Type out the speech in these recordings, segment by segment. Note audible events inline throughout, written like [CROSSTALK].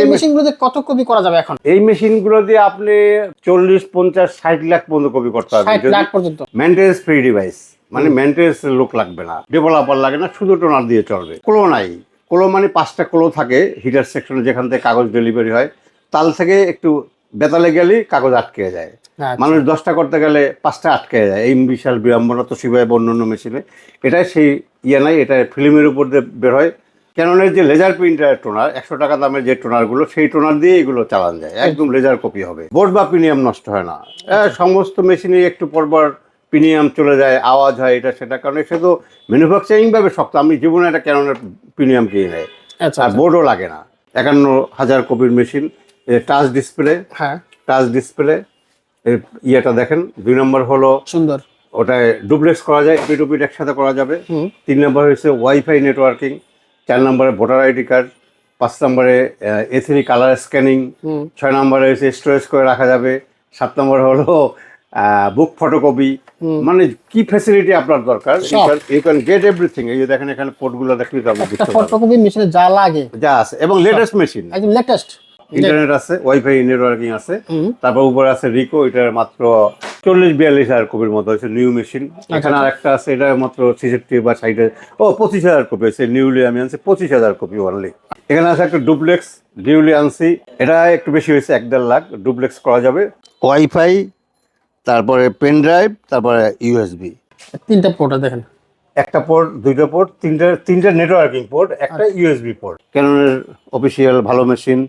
এই যে মেশিনগুলোতে কত কপি করা যাবে এখন? এই মেশিনগুলো দিয়ে আপনি চল্লিশ পঞ্চাশ ষাট লাখ পর্যন্ত কপি করতে পারবেন। ষাট লাখ পর্যন্ত। মেনটেন্স ফ্রি ডিভাইস মানে মেনটেন্স লোক লাগবে না। ডেভেলপার লাগে না শুধু টোনার দিয়ে চলবে। কোলো নাই। কোলো মানে পাঁচটা কোলো থাকে হিটার সেকশনে যেখান থেকে কাগজ ডেলিভারি হয়। তাল থেকে একটু বেতালে গেলেই কাগজ আটকে যায়। আচ্ছা। মানুষ দশটা করতে গেলে পাঁচটা আটকে যায়। এই বিশাল বিড়ম্বনা তো শিবায় বা অন্যান্য মেশিনে এটাই সেই ইয়ে নাই এটা ফিল্মের উপর দিয়ে বের হয়। ক্যাননের যে লেজার প্রিন্টার টোনার একশো টাকা দামের যে টোনারগুলো সেই টোনার দিয়ে এগুলো চালান যায়। একদম লেজার কপি হবে। বোর্ড বা প্রিমিয়াম নষ্ট হয় না। এ, সমস্ত মেশিনে একটু পরপর প্রিমিয়াম চলে যায় আওয়াজ হয় এটা সেটা। কারণ সে তো ম্যানুফ্যাকচারিং ভাবে শক্ত। আমি জীবনে একটা ক্যাননের প্রিমিয়াম কিনে নেয় আচ্ছা আর বোর্ডও লাগে না। একান্ন হাজার কপির মেশিন টাচ ডিসপ্লে হ্যাঁ। টাচ ডিসপ্লে ইয়েটা দেখেন দুই নম্বর হলো সুন্দর। ওটায় ডুপ্লেক্স করা যায় পিট পিট একসাথে করা যাবে। তিন নম্বর হচ্ছে ওয়াইফাই নেটওয়ার্কিং চার নম্বরে ভোটার আইডি কার্ড পাঁচ নম্বরে এ থ্রি কালার স্ক্যানিং ছয় নম্বরে হচ্ছে স্টোরেজ করে রাখা যাবে সাত নম্বর হলো বুক ফটোকপি। মানে কি ফ্যাসিলিটি আপনার দরকার? ইউ ক্যান গেট এভরিথিং এই যে দেখেন এখানে পোর্টগুলো দেখলে তো আপনি ফটোকপি মেশিনে যা লাগে। যা আছে। এবং লেটেস্ট মেশিন একদম লেটেস্ট ইন্টারনেট আছে ওয়াইফাই নেটওয়ার্কিং আছে তারপর উপরে আছে রিকো এটার মাত্র চল্লিশ বিয়াল্লিশ হাজার কপির মতো হচ্ছে নিউ মেশিন এখানে আর একটা আছে এটা মাত্র ছেষট্টি বা ষাটে ও পঁচিশ হাজার কপি আছে নিউলি আমি আনছি পঁচিশ হাজার কপি অনলি এখানে আছে একটা ডুপ্লেক্স নিউলি আনছি। এটা একটু বেশি হয়েছে এক দেড় লাখ ডুপ্লেক্স করা যাবে। ওয়াইফাই তারপরে পেন ড্রাইভ তারপরে ইউএসবি তিনটা পোর্ট দেখেন। একটা পোর্ট দুইটা পোর্ট তিনটা তিনটা নেটওয়ার্কিং পোর্ট একটা ইউএসবি পোর্ট ক্যাননের অফিসিয়াল ভালো মেশিন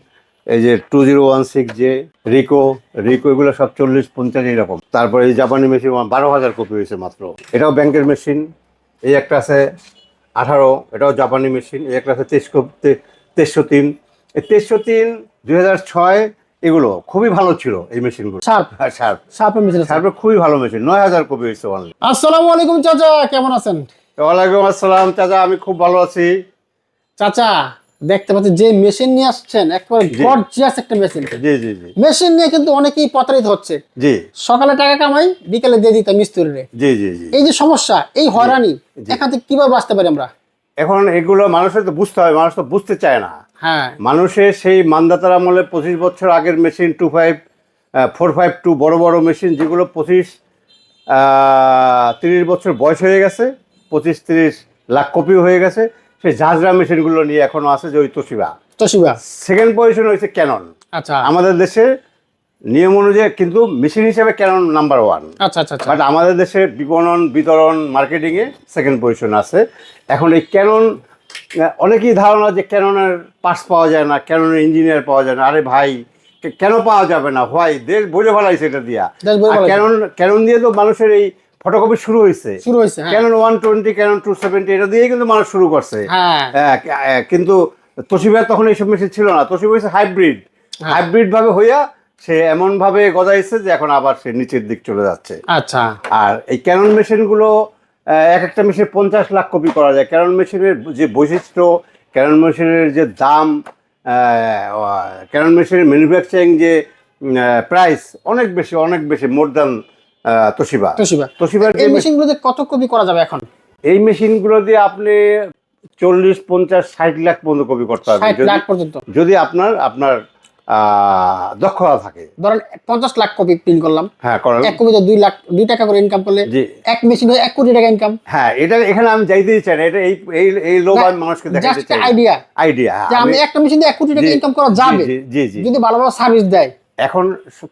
এই যে two zero one six J Ricoh Ricoh এগুলো সব চল্লিশ পঞ্চাশ এরকম তারপরে এই জাপানি মেশিন বারো হাজার কপি হয়েছে মাত্র। এটাও ব্যাংকের মেশিন এই একটা আছে আঠারো এটাও জাপানি মেশিন এই একটা আছে তেইশ তেইশশো তিন। এই তেইশশো তিন দুই হাজার ছয় এগুলো খুবই ভালো ছিল এই মেশিনগুলো শার্প হ্যাঁ শার্প শার্পের মেশিন শার্পের খুবই ভালো মেশিন নয় হাজার কপি হয়েছে অনলি আসসালামু আলাইকুম চাচা কেমন আছেন? ওয়ালাইকুম আসসালাম চাচা আমি খুব ভালো আছি। চাচা দেখতে পাচ্ছি যে মেশিন নিয়ে আসছেন একেবারে। গর্জিয়াস একটা মেশিন জি জি জি। মেশিন নিয়ে কিন্তু অনেকেই প্রতারিত হচ্ছে। জি। সকালে টাকা কামাই বিকালে দিয়ে দিতাম মিস্ত্রিরে। জি জি জি। এই যে সমস্যা এই হয়রানি এখান থেকে কীভাবে বাঁচতে পারি আমরা? এখন এগুলো মানুষের তো বুঝতে হবে মানুষ তো বুঝতে চায় না। হ্যাঁ। মানুষের সেই মানদাতার আমলে পঁচিশ বছর আগের machine two five four five two বড় বড় মেশিন যেগুলো পঁচিশ তিরিশ বছর বয়স হয়ে গেছে পঁচিশ তিরিশ লাখ কপি হয়ে গেছে। সেই ঝাঁঝরা মেশিনগুলো নিয়ে এখনও আছে যে ওই তোশিবা তোশিবা সেকেন্ড পজিশন হয়েছে ক্যানন আচ্ছা। আমাদের দেশে নিয়ম অনুযায়ী কিন্তু মেশিন হিসেবে ক্যানন নাম্বার ওয়ান আচ্ছা আচ্ছা আচ্ছা। বাট আমাদের দেশে বিপণন বিতরণ মার্কেটিংয়ে সেকেন্ড পজিশন আছে। এখন এই ক্যানন অনেকেই ধারণা যে ক্যাননের পার্টস পাওয়া যায় না ক্যাননের ইঞ্জিনিয়ার পাওয়া যায় না। আরে ভাই কেন পাওয়া যাবে না? হোয়াই দেশ বোঝে ফেলাইছে এটা দিয়া। ক্যানন ক্যানন দিয়ে তো মানুষের এই ফটোকপি শুরু হয়েছে শুরু হয়েছে হ্যাঁ। Canon one twenty Canon two seventy এটা দিয়েই কিন্তু মানুষ শুরু করছে। হ্যাঁ। হ্যাঁ, কিন্তু তোশিবার তখন এইসব মেশিন ছিল না। তোশিবা হয়েছে হাইব্রিড হ্যাঁ। হাইব্রিড ভাবে হইয়া সে এমন ভাবে গজাইছে যে এখন আবার সে নিচের দিক চলে যাচ্ছে। আচ্ছা। আর এই ক্যানন মেশিনগুলো এক একটা মেশিন পঞ্চাশ লাখ কপি করা যায়। ক্যানন মেশিনের যে বৈশিষ্ট্য ক্যানন মেশিনের যে দাম ক্যানন মেশিনের ম্যানুফ্যাকচারিং যে প্রাইস অনেক বেশি অনেক বেশি মোর দ্যান তোশিবা। তোশিবা। তোশিবার এই মেশিনগুলোতে কত কপি করা যাবে এখন? এই মেশিনগুলো দিয়ে আপনি চল্লিশ পঞ্চাশ ষাট লাখ পর্যন্ত কপি করতে পারবেন। যদি- লাখ পর্যন্ত? যদি আপনার আপনার দক্ষতা থাকে। ধরেন পঞ্চাশ লাখ কপি প্রিন্ট করলাম। হ্যাঁ করেন এক কপিতে দুই লাখ দুই টাকা করে ইনকাম করলে এক মেশিন এক কোটি টাকা ইনকাম হ্যাঁ এটা এখানে আমি যাইতেই চাই না। এটা এই এই এই মানুষকে দেখাতে চাই আইডিয়া আইডিয়া যে আমি একটা মেশিন দিয়ে এক কোটি টাকা ইনকাম করা যাবে। জি জি জি। যদি ভালো ভালো সার্ভিস দেয়। এখন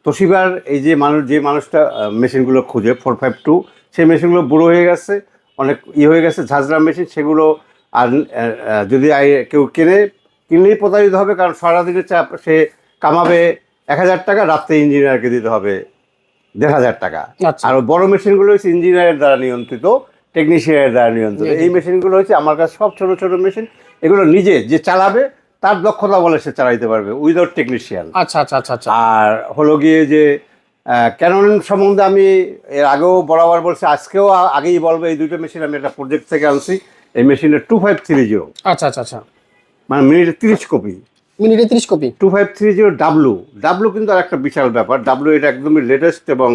তোশিবার এই যে মানুষ যে মানুষটা মেশিনগুলো খুঁজে ফোর ফাইভ টু সেই মেশিনগুলো বুড়ো হয়ে গেছে অনেক ই হয়ে গেছে ঝাঁঝরা মেশিন সেগুলো আর যদি কেউ কিনে কিনলেই প্রতারিত হবে কারণ সারাদিনের চাপ সে কামাবে এক হাজার টাকা রাত্রে ইঞ্জিনিয়ারকে দিতে হবে দেড় হাজার টাকা। আচ্ছা। আর বড় মেশিনগুলো হচ্ছে ইঞ্জিনিয়ারের দ্বারা নিয়ন্ত্রিত টেকনিশিয়ানের দ্বারা নিয়ন্ত্রিত। এই মেশিনগুলো হচ্ছে আমার কাছে সব ছোট ছোট মেশিন এগুলো নিজে যে চালাবে তার দক্ষতা বলে সে চালাইতে পারবে উইদাউট টেকনিশিয়ান আচ্ছা আচ্ছা আচ্ছা আচ্ছা। আর হলো গিয়ে যে ক্যানন সম্বন্ধে আমি এর আগেও বরাবর বলছি আজকেও আগেই বলব এই দুটো মেশিন আমি একটা প্রজেক্ট থেকে আনছি এই মেশিনের টু ফাইভ থ্রি জিরো আচ্ছা আচ্ছা আচ্ছা। মানে মিনিটে তিরিশ কপি মিনিটে তিরিশ copy two five three zero W W কিন্তু আর একটা বিশাল ব্যাপার। ডাব্লু এটা একদমই লেটেস্ট এবং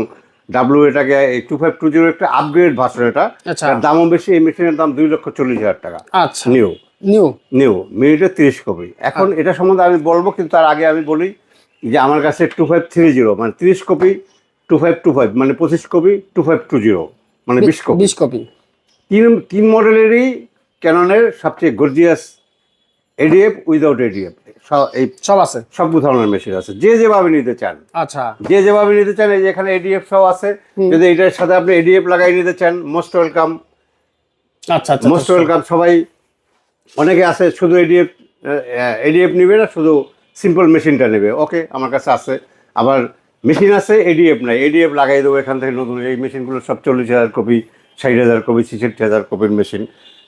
ডাব্লু এটাকে এই টু ফাইভ টু জিরো একটা আপগ্রেড ভার্সন এটা। আচ্ছা। দামও বেশি এই মেশিনের দাম দুই লক্ষ চল্লিশ হাজার টাকা। আচ্ছা। নিউ নিউ নিউ মিনিটে তিরিশ কপি এখন এটা সম্বন্ধে আমি বলব কিন্তু তার আগে আমি বলি যে আমার কাছে টু ফাইভ থ্রি জিরো মানে তিরিশ copy two five two five মানে পঁচিশ copy two five two zero মানে বিশ কপি বিশ কপি তিন তিন মডেলেরই ক্যাননের সবচেয়ে গর্জিয়াস এডিএফ উইদাউট এডিএফ এই সব আছে। সব ধরনের মেশিন আছে। যে যেভাবে নিতে চান। আচ্ছা। যে যেভাবে নিতে চান এই যে এখানে এডিএফ সব আছে। যদি এটার সাথে আপনি এডিএফ লাগাই নিতে চান মোস্ট ওয়েলকাম আচ্ছা আচ্ছা মোস্ট ওয়েলকাম সবাই অনেকে আছে শুধু এডিএফ এডিএফ নেবে না, শুধু সিম্পল মেশিনটা নেবে। ওকে আমার কাছে আছে। আবার মেশিন আছে এডিএফ নাই। এডিএফ লাগাই দেবো এখান থেকে নতুন। এই মেশিনগুলো সব চল্লিশ হাজার কপি ষাট হাজার কপি ছেষট্টি হাজার কপির মেশিন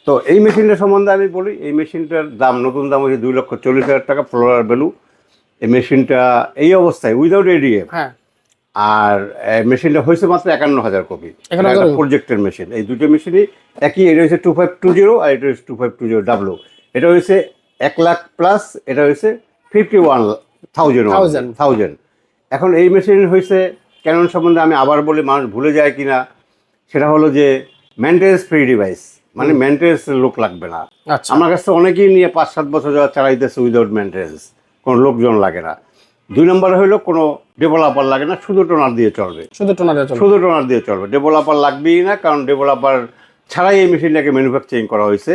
তো এই মেশিনটা সম্বন্ধে আমি বলি, এই মেশিনটার দাম, নতুন দাম হচ্ছে দুই লক্ষ চল্লিশ হাজার টাকা ফ্লোরার ভ্যালু এই মেশিনটা এই অবস্থায় উইদাউট এডিএফ হ্যাঁ। আর মেশিনটা হয়েছে মাত্র একান্ন হাজার কপি। প্রজেক্টের মেশিন এই দুটো মেশিনই একই এটা হচ্ছে টু ফাইভ টু জিরো আর এটা হচ্ছে two five two zero W এটা হয়েছে এক লাখ প্লাস এটা হয়েছে ফিফটি ওয়ান থাউজেন্ড. থাউজেন্ড এখন এই মেশিন হয়েছে ক্যানন সম্বন্ধে আমি আবার বলি মানুষ ভুলে যায় কিনা সেটা হলো যে মেনটেন্স ফ্রি ডিভাইস মানে মেনটেন্স লোক লাগবে না। আচ্ছা। আমার কাছে অনেকেই নিয়ে পাঁচ সাত বছর যাওয়া চালাইতেছে উইদাউট মেনটেন্স কোনো লোকজন লাগে না। দুই নম্বর হলো কোনো ডেভেলপার লাগে না শুধু টোনার দিয়ে চলবে। শুধু টোনারে চলবে। শুধু টোনার দিয়ে চলবে। ডেভেলপার লাগবেই না কারণ ডেভেলপার ছাড়াই এই মেশিনটাকে ম্যানুফ্যাকচারিং করা হয়েছে।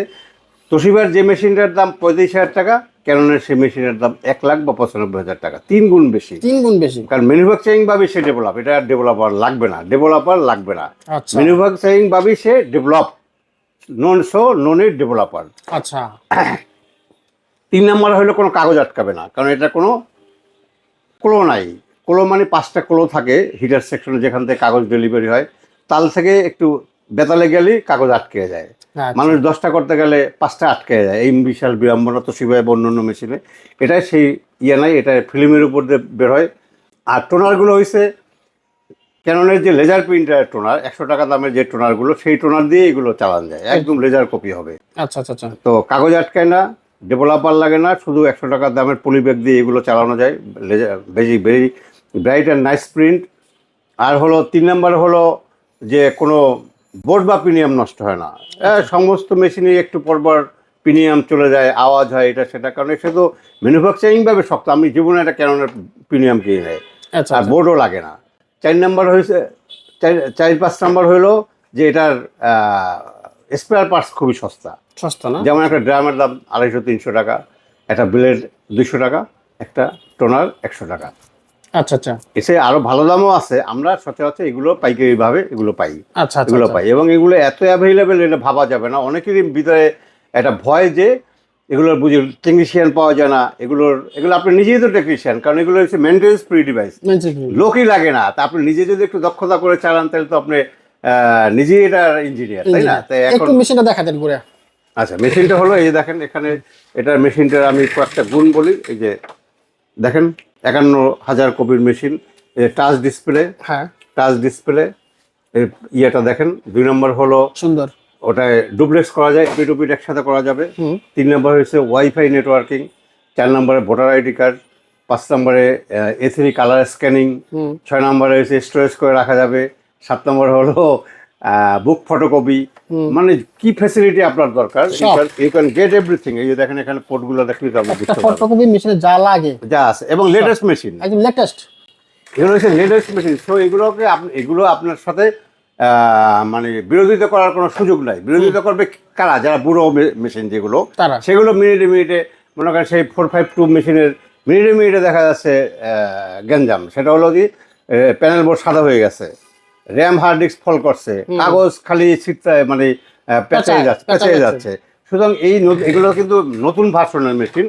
তোশিবার যে মেশিনটার দাম পঁয়ত্রিশ হাজার টাকা ক্যাননের সেই মেশিনের দাম এক লাখ বা পঁচানব্বই হাজার টাকা। তিন গুণ বেশি। তিন গুণ বেশি। কারণ ম্যানুফ্যাকচারিং ভাবে সে ডেভেলপ এটা ডেভেলপার লাগবে না ডেভেলপার লাগবে না। আচ্ছা। ম্যানুফ্যাকচারিং ভাবে সে ডেভেলপ নন সো নন এর ডেভেলপার আচ্ছা। তিন নম্বর হলো কোনো কাগজ আটকাবে না কারণ এটা কোনো ক্লো নাই। ক্লো মানে পাঁচটা ক্লো থাকে হিটার সেকশনে যেখান থেকে কাগজ ডেলিভারি হয়। তাল থেকে একটু বেতালে গেলেই কাগজ আটকে যায়। হ্যাঁ মানুষ দশটা করতে গেলে পাঁচটা আটকে যায়। এই বিশাল বিড়ম্বনা তো শিবায় অন্যান্য মেশিনে। এটাই সেই ইয়ে নাই এটা ফিল্মের উপর দিয়ে বের হয়। আর টোনারগুলো হয়েছে ক্যাননের যে লেজার প্রিন্টার টোনার একশো টাকা দামের যে টোনারগুলো সেই টোনার দিয়ে এগুলো চালান যায়। একদম লেজার কপি হবে। আচ্ছা আচ্ছা আচ্ছা। তো কাগজ আটকায় না ডেভেলপার লাগে না শুধু একশো টাকার দামের পলিব্যাগ দিয়ে এগুলো চালানো যায় বেজি very bright and nice print. আর হলো তিন নম্বর হলো যে কোনো বোর্ড বা প্রিমিয়াম নষ্ট হয় না। এ, সমস্ত মেশিনে একটু পরপর প্রিমিয়াম চলে যায় আওয়াজ হয় এটা সেটা কারণ সে তো ম্যানুফ্যাকচারিংভাবে শক্ত আমি জীবনে একটা ক্যাননের প্রিমিয়াম কিনে নেয় আচ্ছা আর বোর্ডও লাগে না। চার নাম্বার হয়েছে চার চার পাঁচ নাম্বার হলো যে এটার স্পেয়ার পার্টস খুবই সস্তা। সস্তা না? যেমন একটা ড্রামের দাম আড়াইশো তিনশো টাকা একটা ব্লেড দুশো টাকা একটা টোনার একশো টাকা। আচ্ছা আচ্ছা। এসে আরও ভালো দামও আছে আমরা সচরাচর এগুলো পাইকারি ভাবে এগুলো পাই। আচ্ছা আচ্ছা এগুলো আচ্ছা। পাই এবং এগুলো এত অ্যাভেলেবেল এটা ভাবা যাবে না। অনেকেরই ভিতরে একটা ভয় যে এগুলোর বুঝি টেকনিশিয়ান পাওয়া যায় না এগুলোর এগুলো আপনি নিজেই তো টেকনিশিয়ান কারণ এগুলো হচ্ছে মেনটেন্স ফ্রি ডিভাইস লোকই লাগে না। তা আপনি নিজে যদি একটু দক্ষতা করে চালান তাহলে তো আপনি আহ, নিজেই এটা ইঞ্জিনিয়ার তাই না? তাই এখন মেশিনটা দেখা দেন ঘুরে। আচ্ছা মেশিনটা হলো এই যে দেখেন এখানে এটার মেশিনটার আমি কয়েকটা গুণ বলি। এই যে দেখেন একান্ন হাজার কপির মেশিন টাচ ডিসপ্লে হ্যাঁ। টাচ ডিসপ্লে ইয়েটা দেখেন দুই নম্বর হলো সুন্দর। ওটায় ডুপ্লেক্স করা যায় এপিট ওপিট একসাথে করা যাবে। তিন নম্বর হচ্ছে ওয়াইফাই নেটওয়ার্কিং চার নম্বরে ভোটার আইডি কার্ড পাঁচ নম্বরে এ থ্রি কালার স্ক্যানিং ছয় নম্বরে হচ্ছে স্টোরেজ করে রাখা যাবে। সাত নম্বর হলো বুক ফটোকপি মানে কি ফ্যাসিলিটি আপনার দরকার? ইউ ক্যান গেট এভরিথিং এই যে দেখেন এখানে পোর্টগুলো দেখলে তো আপনি বুঝতে ফটোকপি মেশিনে যা লাগে। যা আছে এবং লেটেস্ট মেশিন একদম লেটেস্ট এগুলো হচ্ছে লেটেস্ট মেশিন সো এগুলোকে আপনি এগুলো আপনার সাথে মানে বিরোধিতা করার কোনো সুযোগ নাই। বিরোধিতা করবে কারা? যারা বুড়ো মেশিন যেগুলো। সেগুলো মিনিটে মিনিটে মনে করেন সেই ফোর ফাইভ টু মেশিনের মিনিটে মিনিটে দেখা যাচ্ছে গ্যাঞ্জাম। সেটা হলো কি প্যানেল বোর্ড সাদা হয়ে গেছে। র্যাম হার্ড ডিস্ক ফল করছে কাগজ খালি ছিটতে মানে পেঁচাই যাচ্ছে পেঁচাই যাচ্ছে। সুতরাং এই এগুলো কিন্তু নতুন ভার্সনের মেশিন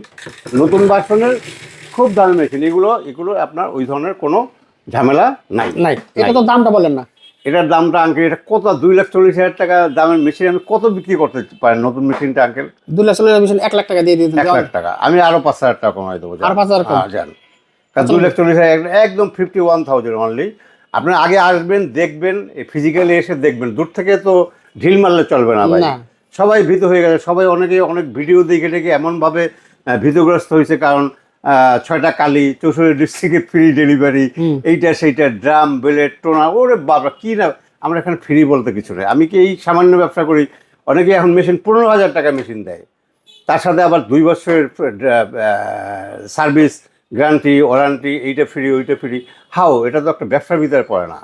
নতুন ভার্সনের খুব দামি মেশিন এগুলো এগুলো আপনার ওই ধরনের কোনো ঝামেলা নাই। নাই। এটা তো দামটা বলেন না। এটার দামটা আঙ্কেল এটা কত? দুই লাখ চল্লিশ হাজার টাকা দামের মেশিন আমি কত বিক্রি করতে পারেন নতুন মেশিনটা আঙ্কেল দুই লাখ চল্লিশ মেশিন এক লাখ টাকা দিয়ে দিতে এক লাখ টাকা। আমি আরও পাঁচ হাজার টাকা কমাই দেবো আর পাঁচ হাজার কারণ দুই লাখ চল্লিশ হাজার এক- একদম ফিফটি ওয়ান থাউজেন্ড অনলি আপনি আগে আসবেন দেখবেন ফিজিক্যালি এসে দেখবেন। দূর থেকে তো ঢিল মারলে চলবে না ভাই। সবাই ভীত হয়ে গেছে। সবাই অনেকে অনেক ভিডিও দেখে দেখে এমনভাবে ভীতগ্রস্ত হয়েছে কারণ ছয়টা কালি চৌষট্টি ডিস্ট্রিক্টে ফ্রি ডেলিভারি এইটা সেইটা ড্রাম বেলেট টোনা ওরে বাবা কি না? আমরা এখানে ফ্রি বলতে কিছু নেই। আমি কি এই সামান্য ব্যবসা করি? অনেকে এখন মেশিন পনেরো হাজার টাকা মেশিন দেয়। তার সাথে আবার দুই বছরের সার্ভিস গ্যারান্টি ওয়ারান্টি এইটা ফ্রি ওইটা ফ্রি। হাও এটা তো একটা ব্যবসার ভিতরে পড়ে না।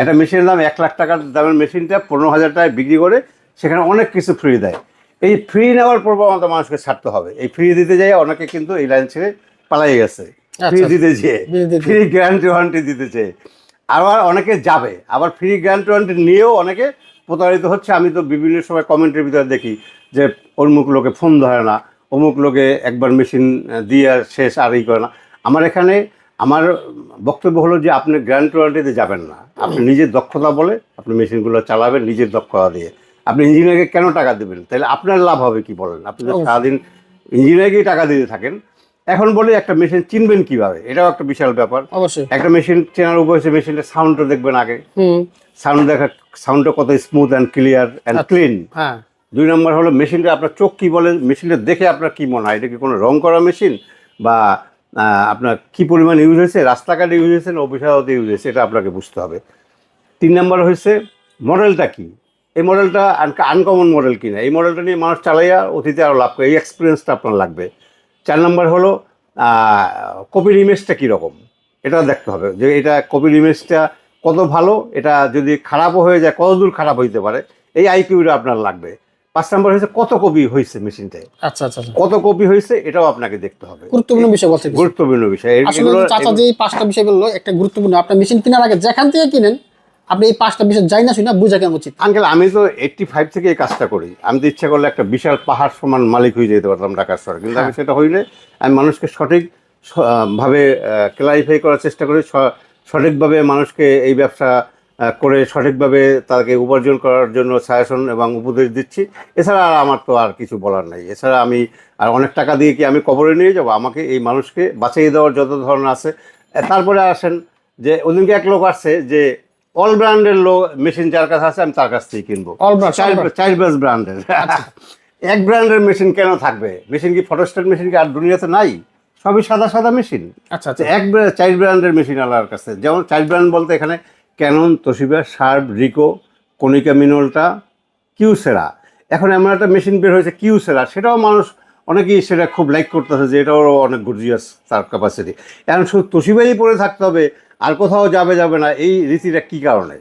একটা মেশিনের দাম এক লাখ টাকার দামের মেশিনটা পনেরো হাজার টাকায় বিক্রি করে সেখানে অনেক কিছু ফ্রি দেয়। এই ফ্রি নেওয়ার প্রবণতা মানুষকে ছাড়তে হবে। এই ফ্রি দিতে যাই অনেকে কিন্তু এই লাইন ছেড়ে পালাই গেছে। ফ্রি আচ্ছা। দিতে চেয়ে ফ্রি গ্যারান্টি ওয়ারান্টি দিতে চেয়ে আবার অনেকে যাবে। আবার ফ্রি গ্যারান্টি ওয়ারান্টি নিয়েও অনেকে প্রতারিত হচ্ছে। আমি তো বিভিন্ন সময় কমেন্টের ভিতরে দেখি যে অমুক লোকে ফোন ধরে না অমুক লোকে একবার মেশিন দিয়ে আর শেষ আর ই করে না। আমার এখানে আমার বক্তব্য হলো যে আপনি গ্যারান্টি ওয়ারান্টিতে যাবেন না। আপনি নিজের দক্ষতা বলে আপনি মেশিনগুলো চালাবেন নিজের দক্ষতা দিয়ে। আপনি ইঞ্জিনিয়ারকে কেন টাকা দেবেন? তাহলে আপনার লাভ হবে কি বলেন? আপনি তো সারাদিন ইঞ্জিনিয়ারকেই টাকা দিতে থাকেন। এখন বলে একটা মেশিন চিনবেন কীভাবে? এটাও একটা বিশাল ব্যাপার। অবশ্যই। একটা মেশিন চেনার উপর হচ্ছে মেশিনটা সাউন্ডটা দেখবেন আগে। সাউন্ড দেখা সাউন্ডটা কত smooth and clear and clean দুই নম্বর হলো মেশিনটা আপনার চোখ কি বলে? মেশিনটা দেখে আপনার কি মনে হয়? এটা কি কোনো রং করা মেশিন? বা আপনার কি পরিমাণ ইউজ হয়েছে? রাস্তাঘাটে ইউজ হয়েছে না অফিস আদালতে ইউজ হয়েছে? এটা আপনাকে বুঝতে হবে। তিন নম্বর হয়েছে মডেলটা কি? এই মডেলটা আনকমন মডেল কিনা? এই মডেলটা নিয়ে মানুষ চালাইয়া অতীতে আরও লাভ করে। এই এক্সপিরিয়েন্সটা আপনার লাগবে। চার নম্বর হলো কপির ইমেজটা কীরকম এটাও দেখতে হবে। যে এটা কপির ইমেজটা কত ভালো, এটা যদি খারাপও হয়ে যায় কত দূর খারাপ হইতে পারে, এই আইকিউটা আপনার লাগবে। পাঁচ নম্বর হয়েছে কত কপি হয়েছে মেশিনটায়? আচ্ছা আচ্ছা আচ্ছা। কত কপি হয়েছে এটাও আপনাকে দেখতে হবে। গুরুত্বপূর্ণ বিষয় বলতে গুরুত্বপূর্ণ বিষয়। আসলে চাচা যে পাঁচটা বিষয় বলল একটা গুরুত্বপূর্ণ। আপনার মেশিন কেনার আগে যেখান থেকে কিনেন আপনি এই পাঁচটা বিষয় যাই না শুনে বুঝা কেন উচিত? আঙ্কেল আমি তো এইটটি ফাইভ থেকে এই কাজটা করি। আমি তো ইচ্ছা করলে একটা বিশাল পাহাড় সমান মালিক হয়ে যেতে পারতাম ঢাকার শহরে। কিন্তু আমি সেটা হইলে আমি মানুষকে সঠিক ভাবে ক্লারিফাই করার চেষ্টা করি। সঠিকভাবে মানুষকে এই ব্যবসা করে সঠিকভাবে তাকে উপার্জন করার জন্য সাজেশন এবং উপদেশ দিচ্ছি। এছাড়া আর আমার তো আর কিছু বলার নাই। এছাড়া আমি আর অনেক টাকা দিয়ে কি আমি কবরে নিয়ে যাব? আমাকে এই মানুষকে বাঁচিয়ে দেওয়ার যত ধরনের আছে। তারপরে আসেন যে ওদিনকে এক লোক আসছে যে অল ব্র্যান্ডের লোক মেশিন যার কাছে আছে আমি তার কাছ থেকে কিনবো। All brand, all brand। Child base ব্র্যান্ডের। [LAUGHS] এক ব্র্যান্ডের মেশিন কেন থাকবে? মেশিন কি ফটোস্টেট মেশিন কি আর দুনিয়াতে নাই? সবই সাদা সাদা মেশিন। আচ্ছা আচ্ছা। এক চাইল্ড ব্র্যান্ডের মেশিন আলার কাছে। যেমন চাইল্ড ব্র্যান্ড বলতে এখানে Canon Toshiba Sharp Ricoh Konica Minolta Kyocera. এখন এমন একটা মেশিন বের হয়েছে কিউসেরা। সেটাও মানুষ অনেকেই সেটা খুব লাইক করতেছে যে এটাও অনেক গর্জিয়াস তার ক্যাপাসিটি এখন শুধু তোশিবাই পরে থাকতে হবে আর কোথাও যাবে যাবে না এই রীতিটা কী কারণে?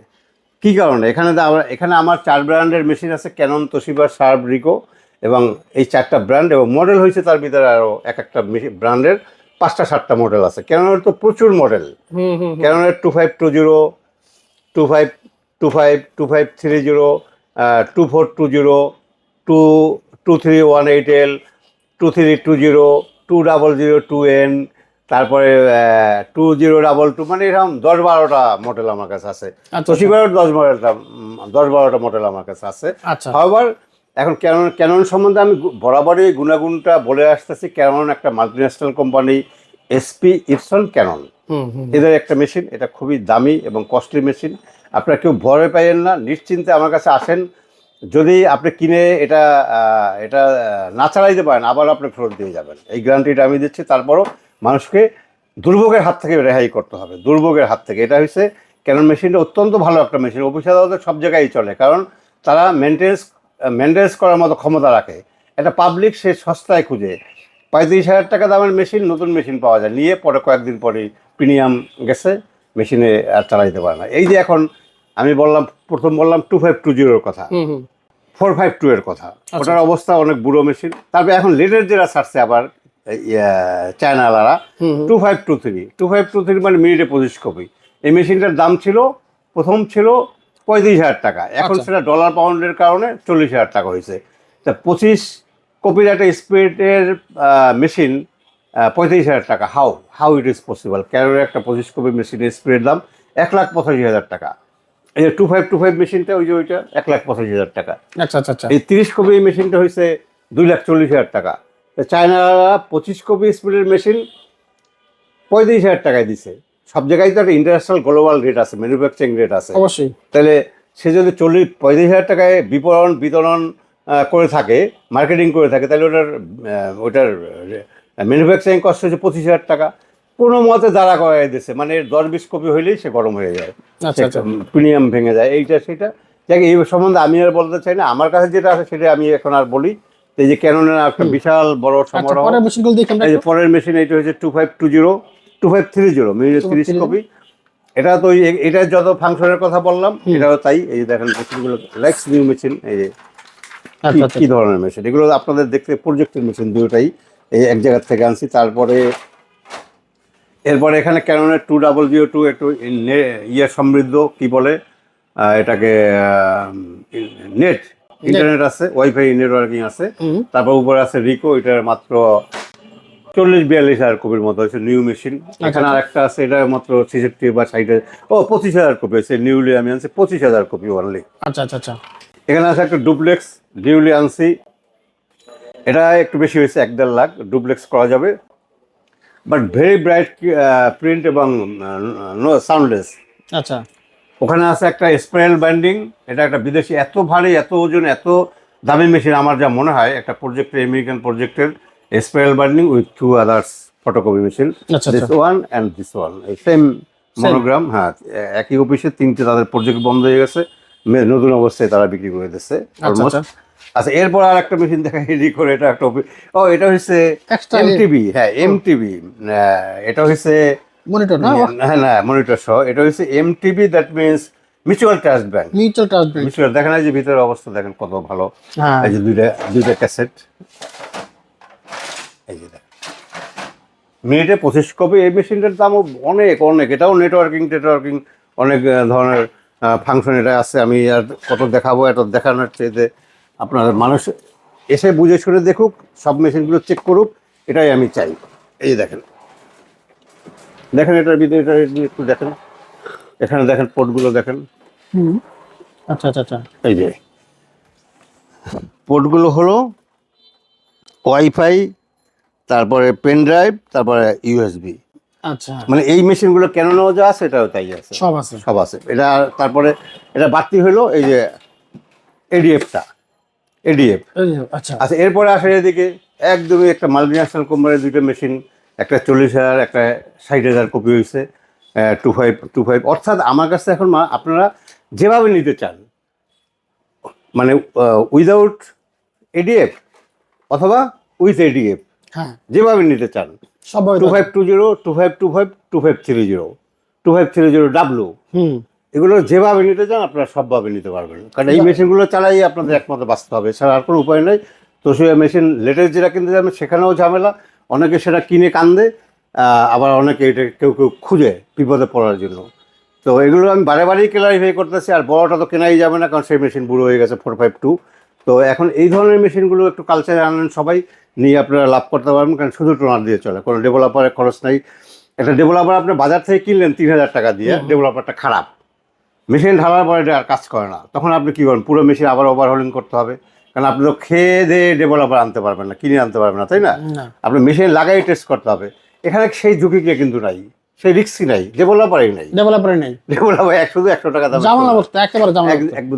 কী কারণে? এখানে এখানে আমার চার ব্র্যান্ডের মেশিন আছে ক্যানন তোশিবা শার্প রিকো এবং এই চারটা ব্র্যান্ড এবং মডেল হয়েছে তার ভিতরে আরও এক একটা ব্র্যান্ডের পাঁচটা সাতটা মডেল আছে। ক্যাননের তো প্রচুর model ক্যাননের two five two zero two five two five two five three zero two four two zero two two three one eight L two three two zero two double zero two N তারপরে two zero double two মানে এরকম দশ বারোটা model আমার কাছে আছে। আচ্ছা, তোশিবারও দশ বারোটা দশ বারোটা মডেল আমার কাছে আছে। আচ্ছা। আবার এখন ক্যানন ক্যানন সম্বন্ধে আমি বরাবরই গুণাগুণটা বলে আসতেছি। ক্যানন একটা multinational company SP Epson Canon এদের একটা মেশিন, এটা খুবই দামি এবং কস্টলি মেশিন। আপনারা কেউ ভয় পাইয়েন না, নিশ্চিন্তে আমার কাছে আসেন। যদি আপনি কিনে এটা এটা না চালাইতে পারেন, আবার আপনি ফেরত দিয়ে যাবেন। এই গ্যারান্টিটা আমি দিচ্ছি, তারপরও মানুষকে দুর্ভোগের হাত থেকে রেহাই করতে হবে, দুর্ভোগের হাত থেকে। এটা হচ্ছে ক্যানন মেশিনটা অত্যন্ত ভালো একটা মেশিন অফিস আদালতে সব জায়গায় চলে, কারণ তারা মেনটেন্স মেনটেন্স করার মতো ক্ষমতা রাখে। এটা পাবলিক সে সস্তায় খুঁজে। পঁয়ত্রিশ হাজার টাকা দামের মেশিন নতুন মেশিন পাওয়া যায়। নিয়ে পরে কয়েকদিন পরে প্রিমিয়াম গেছে মেশিনে আর চালাইতে পারে না। এই যে এখন আমি বললাম প্রথম বললাম টু ফাইভ টু জিরোর কথা। ফোর ফাইভ টু এর কথা। ওটার অবস্থা অনেক বুড়ো মেশিন। তারপরে এখন লেটের যেটা ছাড়ছে আবার চায়নালারা। Two five two three two five two three মানে মিনিটে পঁচিশ কপি এই মেশিনটার দাম ছিল প্রথম ছিল পঁয়ত্রিশ হাজার টাকা। এখন আচ্ছা। সেটা ডলার পাউন্ডের কারণে চল্লিশ হাজার টাকা হয়েছে। তা পঁচিশ কপির একটা স্পিডের মেশিন পঁয়ত্রিশ হাজার টাকা। How how it is possible ক্যারোর একটা পঁচিশ কপি মেশিনের স্পিডের দাম এক লাখ পঁচাশি হাজার টাকা। এই যে টু ফাইভ টু ফাইভ মেশিনটা ওই যে ওইটা এক লাখ পঁচাশি হাজার টাকা। আচ্ছা আচ্ছা আচ্ছা। এই তিরিশ কপি মেশিনটা হয়েছে দুই লাখ চল্লিশ হাজার টাকা। চায়নারা পঁচিশ কপি স্পিডের মেশিন পঁয়ত্রিশ হাজার টাকায় দিছে। সব জায়গায় তো একটা ইন্টারন্যাশনাল গ্লোবাল রেট আছে ম্যানুফ্যাকচারিং রেট আছে। অবশ্যই। তাহলে সে যদি চল্লিশ পঁয়ত্রিশ হাজার টাকায় বিপণন বিতরণ করে থাকে মার্কেটিং করে থাকে তাহলে ওটার ওটার ম্যানুফ্যাকচারিং কস্ট হচ্ছে পঁচিশ হাজার টাকা। কোনো মতে দাঁড়া করাই দিচ্ছে মানে দশ বিশ কপি হইলেই সে গরম হয়ে যায়। আচ্ছা আচ্ছা। প্রিমিয়াম ভেঙে যায়। এইটা সেটা। যাকে এই সম্বন্ধে আমি আর বলতে চাই না। আমার কাছে যেটা আছে সেটা আমি এখন আর বলি। এই যে ক্যাননের একটা বিশাল বড় আচ্ছা সমারোহ। পরের মেশিন এটা হচ্ছে two five two zero two five three zero তিরিশ 2530 কপি। এটা তো ওই এ- এটার যত ফাংশনের কথা বললাম এটাও তাই। এই যে দেখেন মেশিনগুলো লেক্স নিউ মেশিন এই যে আচ্ছা কি- আচ্ছা ধরনের মেশিন এগুলো আপনাদের দেখতে প্রজেক্টের মেশিন দুটোই এই এক জায়গা থেকে আনছি। তারপরে এরপরে এখানে ক্যাননের টু ডাবল জিরো টু একটু ইয়ে সমৃদ্ধ কি বলে এটাকে নেট ইন্টারনেট আছে ওয়াইফাই নেটওয়ার্কিং আছে। তারপর উপরে আছে রিকো এটার মাত্র চল্লিশ বিয়াল্লিশ হাজার কপির মতো হচ্ছে নিউ মেশিন এখানে আর একটা আছে এটা মাত্র ছেষট্টি বা ষাটে ও পঁচিশ হাজার কপি আছে নিউলি আমি আনছি পঁচিশ হাজার কপি অনলি আচ্ছা আচ্ছা আচ্ছা। এখানে আছে একটা ডুপ্লেক্স নিউলি আনসি এটা একটু বেশি হয়েছে এক দেড় লাখ ডুপ্লেক্স করা যাবে। বাট ভেরি ব্রাইট প্রিন্ট এবং সাউন্ডলেস আচ্ছা। ওখানে আছে একটা স্পাইরাল বাইন্ডিং এটা একটা বিদেশি এত ভারী এত ওজন এত দামি মেশিন আমার যা মনে হয় একটা প্রজেক্টের আমেরিকান প্রজেক্টের spiral binding with two others photocopy machine আচ্ছা, দিস আচ্ছা। One and this one same monogram হ্যাঁ একই অফিসে তিনটে তাদের প্রজেক্ট বন্ধ হয়ে গেছে। নতুন অবস্থায় তারা বিক্রি করে দিচ্ছে অলমোস্ট আচ্ছা। এরপর আর একটা মেশিন দেখা রেডি করে এটা একটা ও এটা হচ্ছে Extra- এমটিভি হ্যাঁ এমটিভি এটা হচ্ছে মনিটর না? হ্যাঁ না মনিটর সহ এটা হচ্ছে MTB that means mutual trust bank mutual trust bank mutual দেখেন এই যে ভিতরের অবস্থা দেখেন কত ভালো। হ্যাঁ। এই যে দুইটা দুইটা ক্যাসেট এই যে মিনিটে পঁচিশ কপি এই মেশিনটার দামও অনেক অনেক। এটাও নেটওয়ার্কিং টেটওয়ার্কিং অনেক ধরনের ফাংশন এটা আছে। আমি আর কত দেখাবো এটা দেখানোর চেয়ে আপনার মানুষ এসে বুঝে শুনে দেখুক সব মেশিনগুলো চেক করুক এটাই আমি চাই। এই যে দেখেন। দেখেন এটার ভিতরে এটা একটু দেখেন। এখানে দেখেন পোর্টগুলো দেখেন। হুম। আচ্ছা আচ্ছা আচ্ছা। এই যে। পোর্টগুলো হলো ওয়াইফাই তারপরে পেন ড্রাইভ তারপরে ইউএসবি আচ্ছা। মানে এই মেশিনগুলো কেন নেওয়া যা আছে এটাও তাই আছে। সব আছে। সব আছে। এটা তারপরে এটা বাড়তি হলো এই যে এডিএফটা। এডিএফ আচ্ছা। আচ্ছা এরপরে আসে এদিকে একদমই একটা মাল্টিন্যাশনাল কোম্পানির দুইটা মেশিন একটা চল্লিশ হাজার একটা ষাট হাজার কপি হয়েছে টু ফাইভ টু ফাইভ অর্থাৎ আমার কাছে এখন আপনারা যেভাবে নিতে চান মানে উইদাউট এডিএফ অথবা উইথ এডিএফ হ্যাঁ। যেভাবে নিতে চান two five two zero two five two five two five three zero two five three zero W হুম। এগুলো যেভাবে নিতে চান আপনারা সবভাবে নিতে পারবেন। কারণ এই মেশিনগুলো চালাই আপনাদের একমাত্র বাঁচতে হবে ছাড়া আর কোনো উপায় নেই। তো সেই মেশিন লেটেস্ট যেটা কিনতে যাবেন সেখানেও ঝামেলা। অনেকে সেটা কিনে কান্দে আবার অনেকে এটা কেউ কেউ খুঁজে বিপদে পড়ার জন্য। তো এগুলো আমি বারে বারেই ক্লারিফাই করতেছি আর বড়টা তো কেনাই যাবে না কারণ সেই মেশিন বুড়ো হয়ে গেছে ফোর ফাইভ টু তো এখন এই ধরনের মেশিনগুলো একটু কালচারে আনলেন সবাই নিয়ে আপনারা লাভ করতে পারবেন কারণ শুধু টোনার দিয়ে চলে কোনো ডেভেলপারের খরচ নাই। একটা ডেভেলপার আপনি বাজার থেকে কিনলেন তিন হাজার টাকা দিয়ে ডেভেলপারটা খারাপ। মেশিন ঢালার পরে আর কাজ করে না। তখন আপনি কী করেন পুরো মেশিন আবার ওভারহোলিং করতে হবে। কারণ আপনি তো খেয়ে দিয়ে ডেভেলপার আনতে পারবেন না কিনে আনতে পারবেন না তাই না? আপনি মেশিন লাগাই টেস্ট করতে হবে। এখানে সেই ঝুঁকিকে কিন্তু নাই। সেই রিক্সই নাই। ডেভেলপারই নাই। ডেভেলপারে নেই। ডেভেলপার এক শুধু একশো টাকা দাম জামালা বলতে একেবারে জামালা বলতে। একদম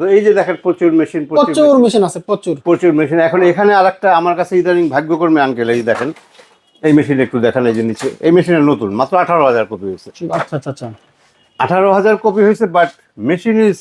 তো এই যে দেখেন প্রচুর মেশিন প্রচুর প্রচুর মেশিন। আছে প্রচুর। প্রচুর মেশিন। এখন এখানে আর একটা আমার কাছে ইদানিং ভাগ্যকর্মী আঙ্কেল এই দেখেন। এই মেশিন একটু দেখেন এই যে নিচে। এই মেশিনের নতুন মাত্র আঠারো হাজার কপি হয়েছে। আচ্ছা আচ্ছা আচ্ছা। আঠারো হাজার কপি হয়েছে বাট মেশিন ইজ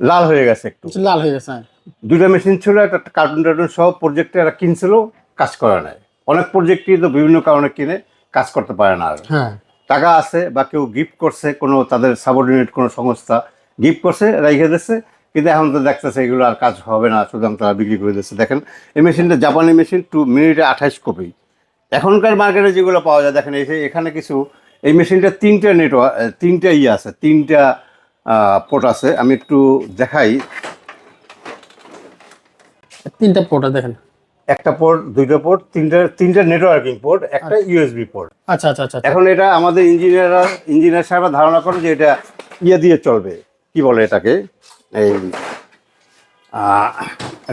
লাল হয়ে গেছে একটু। লাল হয়ে গেছে হ্যাঁ। দুইটা মেশিন ছিল একটা কার্টুন টার্টুন সব প্রজেক্টে এরা কিনছিল কাজ করে নাই। অনেক প্রজেক্টই তো বিভিন্ন কারণে কিনে কাজ করতে পারে না আর। হ্যাঁ। টাকা আছে বা কেউ গিফট করছে কোনো তাদের সাবঅর্ডিনেট কোনো সংস্থা গিফট করছে রেখে দিচ্ছে কিন্তু এখন তো দেখতেছে এগুলো আর কাজ হবে না সুতরাং তারা বিক্রি করে দিচ্ছে। দেখেন এই মেশিনটা জাপানি মেশিন টু মিনিটে আঠাইশ কপি এখনকার মার্কেটে যেগুলো পাওয়া যায় দেখেন এই এখানে কিছু এই মেশিনটা তিনটা নেটওয়ার্ক তিনটা ইয়ে আছে তিনটা পোর্ট আছে। আমি একটু দেখাই। তিনটা পোর্টা দেখেন। একটা পোর্ট দুইটা পোর্ট তিনটা তিনটা নেটওয়ার্কিং পোর্ট একটা ইউএসবি পোর্ট আচ্ছা আচ্ছা আচ্ছা এখন এটা আমাদের ইঞ্জিনিয়াররা ইঞ্জিনিয়ার সাহেবরা ধারণা করে যে এটা ইয়ে দিয়ে চলবে। কি বলে এটাকে? এই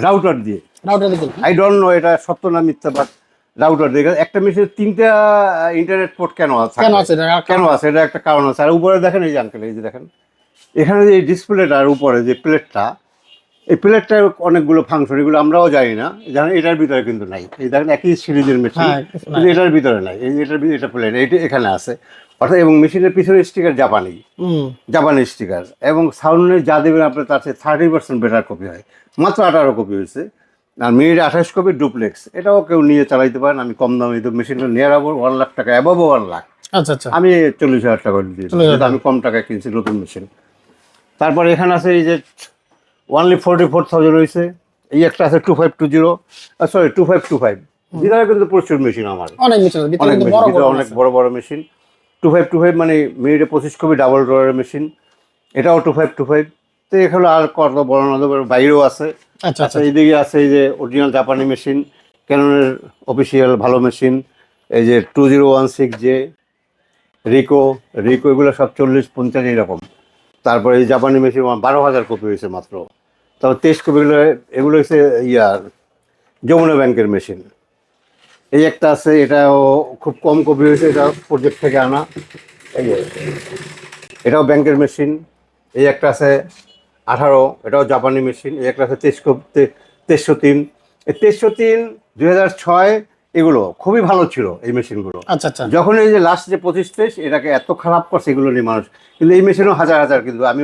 রাউটার দিয়ে। রাউটার দিয়ে আই ডোন্ট নো এটা সত্য না মিথ্যা বাট রাউটার দিয়ে একটা মেশিনে তিনটা ইন্টারনেট পোর্ট কেন আছে? কেন আছে? এটা? কেন আছে? এটা একটা কারণ আছে। আর উপরে দেখেন এই যে আঙ্কেল এই যে দেখেন। এখানে যে ডিসপ্লেটার উপরে যে প্লেটটা এই প্লেটটার অনেকগুলো ফাংশন এগুলো আমরাও জানি না। জানেন এটার ভিতরে কিন্তু নাই। এই দেখেন একই সিরিজের মেশিন হ্যাঁ। কিন্তু এটার ভিতরে নাই। এই এটার ভিতরে এটা প্লেট এটা এখানে আছে। অর্থাৎ এবং মেশিনের পিছনে স্টিকার জাপানি। জাপানি স্টিকার এবং সাউন্ডে যা দেবেন আপনার তার থার্টি পার্সেন্ট বেটার কপি হয়। মাত্র আঠারো কপি হয়েছে। আর মিনিটে আঠাশ কপি ডুপ্লেক্স এটাও কেউ নিয়ে চালাইতে পারেন আমি কম দামে তো মেশিনটা নিয়ার আবার ওয়ান লাখ টাকা অ্যাবাভ ওয়ান লাখ আচ্ছা আচ্ছা। আমি চল্লিশ হাজার টাকা করে দিয়েছি 40,000 যেহেতু আমি কম টাকায় কিনছি নতুন মেশিন তারপর এখানে আছে এই যে ওয়ানলি ফোরটি ফোর থাউজেন্ড হয়েছে এই একটা আছে two five two zero sorry two five two five ভিতরে কিন্তু প্রচুর মেশিন আমার। অনেক মেশিন অনেক বড় বড় machine two five two five মানে মিনিটে পঁচিশ কপি ডাবল ডোরের মেশিন এটাও টু ফাইভ টু ফাইভ তো এখানে আর কত বড় না বাইরেও আছে। আচ্ছা আচ্ছা আচ্ছা এইদিকে আছে এই যে অরিজিনাল জাপানি মেশিন ক্যাননের অফিসিয়াল ভালো মেশিন এই যে two zero one six J Ricoh Ricoh এগুলো সব চল্লিশ পঞ্চাশ এইরকম। তারপরে এই জাপানি মেশিন বারো হাজার কপি হয়েছে মাত্র। তারপর তেইশ কপিগুলো এগুলো হচ্ছে ইয়ার যমুনা ব্যাংকের মেশিন এই একটা আছে এটাও খুব কম কপি হয়েছে এটা প্রজেক্ট থেকে আনা। এই এটাও ব্যাংকের মেশিন এই একটা আছে আঠারো এটাও জাপানি মেশিন এই একটা আছে তেইশ তেইশশো তিন। এই তেইশশো তিন দুই হাজার ছয় এগুলো খুবই ভালো ছিল এই মেশিনগুলো আচ্ছা আচ্ছা। যখন এই যে লাস্ট যে পঁচিশ তেইশ এটাকে এত খারাপ করছে এগুলো নিয়ে মানুষ। কিন্তু এই মেশিনও হাজার হাজার কিন্তু আমি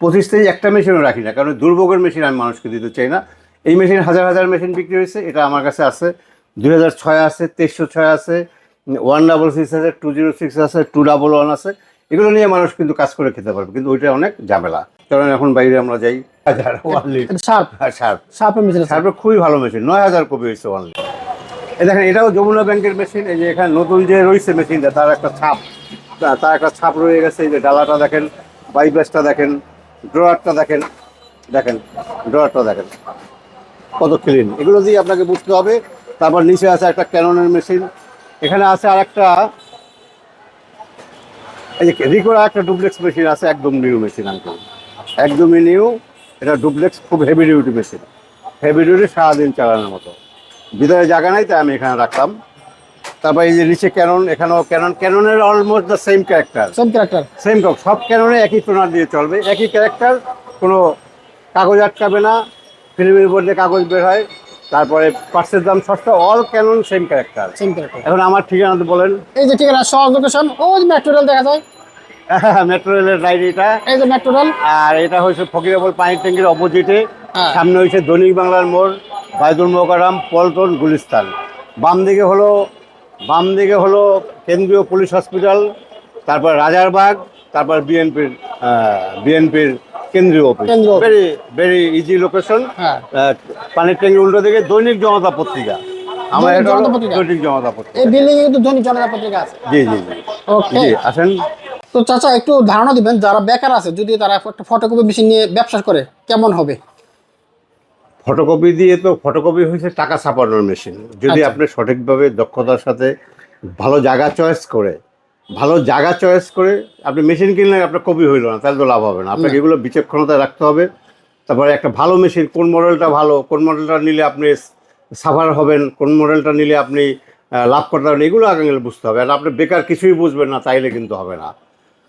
পঁচিশ তেইশ একটা মেশিনও রাখি না কারণ দুর্ভোগের মেশিন আমি মানুষকে দিতে চাই না। এই মেশিন হাজার হাজার মেশিন বিক্রি হয়েছে এটা আমার কাছে আছে। দুই হাজার ছয় আছে তেইশশো ছয় আছে ওয়ান ডাবল সিক্স আছে টু জিরো সিক্স আছে টু ডাবল ওয়ান আছে। এগুলো নিয়ে মানুষ কিন্তু কাজ করে খেতে পারবে কিন্তু ওইটা অনেক ঝামেলা। কারণ এখন বাইরে আমরা যাই হাজার ওয়ানলি মেশিন আছে। খুবই ভালো মেশিন নয় হাজার কপি হয়েছে এই দেখেন এটাও যমুনা ব্যাংকের মেশিন এই যে এখানে নতুন যে রয়েছে মেশিনটা তার একটা ছাপ। তার একটা ছাপ রয়ে গেছে এই যে ডালাটা দেখেন বাইপাসটা দেখেন ড্রয়ারটা দেখেন দেখেন ড্রয়ারটা দেখেন। কত ক্লিন এগুলো দিয়ে আপনাকে বুঝতে হবে তারপর নিচে আছে একটা ক্যাননের মেশিন এখানে আছে আর একটা এই যে রিকোরা একটা ডুপ্লেক্স মেশিন আছে একদম নিউ মেশিন আঙ্কেল একদমই নিউ এটা ডুপ্লেক্স খুব heavy duty machine heavy duty সারাদিন চালানোর মতো। ভিতরে জায়গা নাই তাই আমি এখানে রাখলাম। তারপর এই যে নিচে ক্যানন এখানেও ক্যানন ক্যাননের অলমোস্ট দ্য সেম ক্যারেক্টার সব ক্যারেক্টার সেম সব ক্যাননে একই টোনার দিয়ে চলবে। একই ক্যারেক্টার কোনো কাগজ আটকাবে না। ফিল্মের উপর দিয়ে কাগজ বের হয়। তারপরে পার্সের দাম সস্তা all Canon same character same character এখন আমার ঠিকানাতে বলেন। এই যে ঠিকানা সহজ লোকেশন ওই যে মেট্রো রেল দেখা যায়। মেট্রো রেলের ডায়েরিটা এই যে মেট্রো রেল আর এটা হচ্ছে ফকিরাবল পানির ট্যাঙ্কির অপোজিটে হ্যাঁ। সামনে হয়েছে দৈনিক বাংলার মোড় বাইদুল মোকারাম পল্টন গুলিস্তান। বাম দিকে হলো বাম দিকে হলো কেন্দ্রীয় পুলিশ হসপিটাল তারপর রাজারবাগ তারপর বিএনপির বিএনপির কেন্দ্রীয় অফিস কেন্দ্রীয় office. Very very easy location হ্যাঁ। পানির ট্যাঙ্কির উল্টো দিকে দৈনিক জনতা পত্রিকা। আমার দৈনিক এটা হলো জনতা পত্রিকা? দৈনিক জনতা পত্রিকা। এই বিল্ডিং এ কিন্তু ধনী জনতা পত্রিকা আছে। জি জি জি। ওকে জি আসেন। তো চাচা একটু ধারণা দিবেন যারা বেকার আছে যদি তারা একটা ফটোকপি মেশিন নিয়ে ব্যবসা করে কেমন হবে? ফটোকপি দিয়ে তো ফটোকপি হয়েছে টাকা ছাপানোর মেশিন যদি আচ্ছা। আপনি সঠিকভাবে দক্ষতার সাথে ভালো জায়গা চয়েস করে ভালো জায়গা চয়েস করে আপনি মেশিন কিনলে আপনার কপি হইল না তাহলে তো লাভ হবে না। আপনাকে এগুলো বিচক্ষণতায় রাখতে হবে। তারপরে একটা ভালো মেশিন কোন মডেলটা ভালো কোন মডেলটা নিলে আপনি সাফার হবেন কোন মডেলটা নিলে আপনি লাভ করতে পারবেন এগুলো আগে বুঝতে হবে। আর আপনি বেকার কিছুই বুঝবেন না তাইলে কিন্তু হবে না।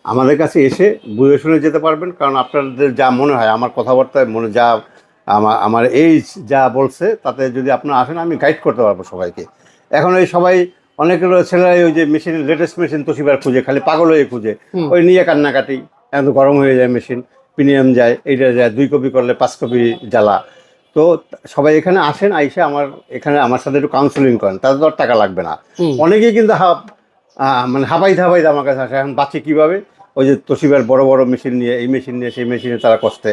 আমাদের কাছে এসে বুঝে শুনে যেতে পারবেন কারণ আপনাদের যা মনে হয় আমার কথাবার্তায় মনে যা আমার আমার এইজ যা বলছে তাতে যদি আপনারা আসেন আমি গাইড করতে পারব সবাইকে। এখন এই সবাই অনেকের ছেলেরাই ওই যে মেশিন লেটেস্ট মেশিন তোষিবার খুঁজে খালি পাগল হয়ে খুঁজে ওই নিয়ে কান্নাকাটি এখন গরম হয়ে যায় মেশিন প্রিমিয়াম যায় এইটা যায় দুই কপি করলে পাঁচ কপি জ্বালা। তো সবাই এখানে আসেন আইসে আমার এখানে আমার সাথে একটু কাউন্সিলিং করেন তাতে তো আর টাকা লাগবে না। অনেকেই কিন্তু হাফ মানে হাবাই ধাবাই আমার কাছে আসে এখন বাঁচে কীভাবে? ওই যে তোশিবার বড় বড় মেশিন নিয়ে এই মেশিন নিয়ে সেই মেশিনে তারা কষ্টে।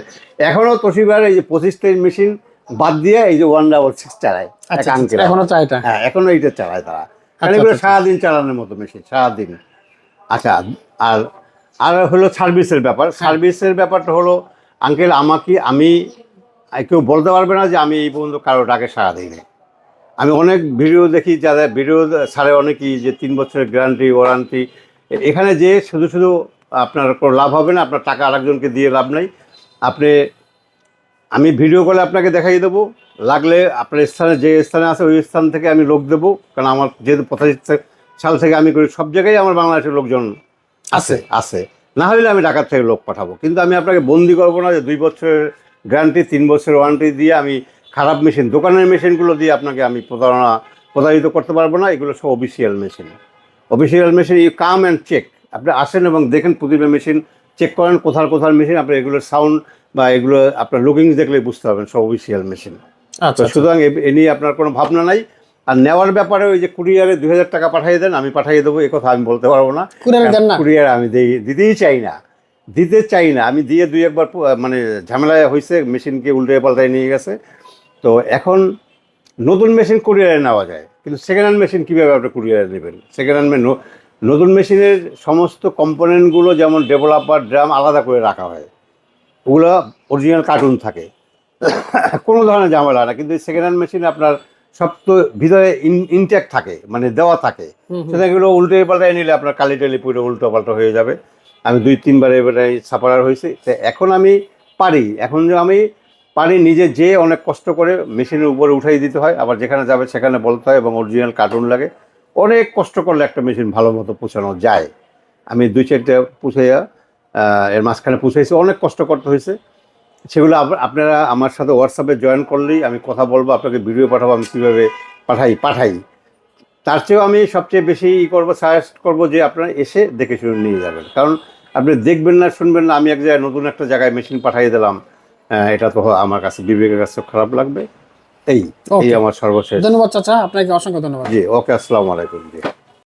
এখনও তোশিবার এই যে পঁচিশ তেইশ মেশিন বাদ দিয়ে এই যে ওয়ান ডাবল সিক্স চালায় আচ্ছা এখনও এটা? হ্যাঁ এখনও এইটা চালায় তারা। এগুলো আচ্ছা। সারাদিন চালানোর মতো মেশিন সারাদিন আচ্ছা আর আর হলো সার্ভিসের ব্যাপার। সার্ভিসের ব্যাপারটা হলো আঙ্কেল আমাকে আমি কেউ বলতে পারবে না যে আমি এই পর্যন্ত কারও ডাকে সারা দিইনি আমি অনেক ভিডিও দেখি যাদের ভিডিও ছাড়ে অনেকেই যে তিন বছরের গ্যারান্টি ওয়ারান্টি এখানে যে শুধু শুধু আপনার কোনো লাভ হবে না আপনার টাকা আরেকজনকে দিয়ে লাভ নাই আপনি আমি ভিডিও কলে আপনাকে দেখাই দেবো। লাগলে আপনার স্থানে যে স্থানে আছে ওই স্থান থেকে আমি লোক দেবো। কারণ আমার যেহেতু পঁচাশি সাল থেকে আমি করি সব জায়গায় আমার বাংলাদেশের লোকজন আছে। আছে না হলে আমি ঢাকার থেকে লোক পাঠাবো। কিন্তু আমি আপনাকে বন্দি করব না যে দুই বছরের গ্যারান্টি তিন বছরের ওয়ারেন্টি দিয়ে আমি খারাপ মেশিন দোকানের মেশিনগুলো দিয়ে আপনাকে আমি প্রতারণা প্রতারিত করতে পারব না। এগুলো সব official machine official machine you come and check আপনি আসেন এবং দেখেন প্রতিটা মেশিন চেক করেন কোথার কোথার মেশিন আপনি এগুলোর সাউন্ড বা এগুলো আপনার লুকিংস দেখলে বুঝতে পারবেন সব অফিসিয়াল মেশিন আচ্ছা সুতরাং এ- নিয়ে আপনার কোনো ভাবনা নাই। আর নেওয়ার ব্যাপারে ওই যে কুরিয়ারে দুই হাজার টাকা পাঠিয়ে দেন আমি পাঠিয়ে দেবো এ কথা আমি বলতে পারব না। কুরিয়ারে কুরিয়ার আমি দিই- দিতেই চাই না। দিতে চাই না। আমি দিয়ে দুই একবার মানে ঝামেলায় হয়েছে মেশিনকে উল্টে পাল্টায় নিয়ে গেছে। তো এখন নতুন মেশিন কুরিয়ারে নেওয়া যায়। কিন্তু সেকেন্ড হ্যান্ড মেশিন কীভাবে আপনি কুরিয়ারে নেবেন? সেকেন্ড হ্যান্ড নতুন মেশিনের সমস্ত কম্পোনেন্টগুলো যেমন ডেভেলপার ড্রাম আলাদা করে রাখা হয় ওগুলো অরিজিনাল কার্টুন থাকে। কোনো ধরনের ঝামেলা না কিন্তু সেকেন্ড হ্যান্ড মেশিনে আপনার সব তো ভিতরে ইনট্যাক্ট থাকে মানে দেওয়া থাকে। হুম, হুম। সেটা এগুলো উল্টে পাল্টায় নিলে আপনার কালি টালি পুরো উল্টো পাল্টা হয়ে যাবে। আমি দুই তিনবার এবারে সাফারার হয়েছে। তো এখন আমি পারি এখন যে আমি পারি নিজে যে অনেক কষ্ট করে মেশিনের উপরে উঠাই দিতে হয় আবার যেখানে যাবে সেখানে বলতে হয় এবং অরিজিনাল কার্টুন লাগে। অনেক কষ্ট করলে একটা মেশিন ভালো মতো পুষানো যায়। আমি দুই চারটে পুষাইয়া এর মাঝখানে পুষাইছি অনেক কষ্ট করতে হয়েছে। সেগুলো আপ- আপনারা আমার সাথে হোয়াটসঅ্যাপে জয়েন করলেই আমি কথা বলব, আপনাকে ভিডিও পাঠাবো, আমি কীভাবে পাঠাই পাঠাই। তার চেয়েও আমি সবচেয়ে বেশি ই করব সাজেস্ট করব যে আপনারা এসে দেখে শুনে নিয়ে যাবেন। কারণ আপনি দেখবেন না, শুনবেন না, আমি এক জায়গায় নতুন একটা জায়গায় মেশিন পাঠিয়ে দিলাম এটা তো আমার কাছে, বিবেকের কাছে খারাপ লাগবে। এই. আমার সর্বশেষ। ধন্যবাদ চাচা। আপনাকে অসংখ্য ধন্যবাদ। জি ওকে আসসালামু আলাইকুম। জি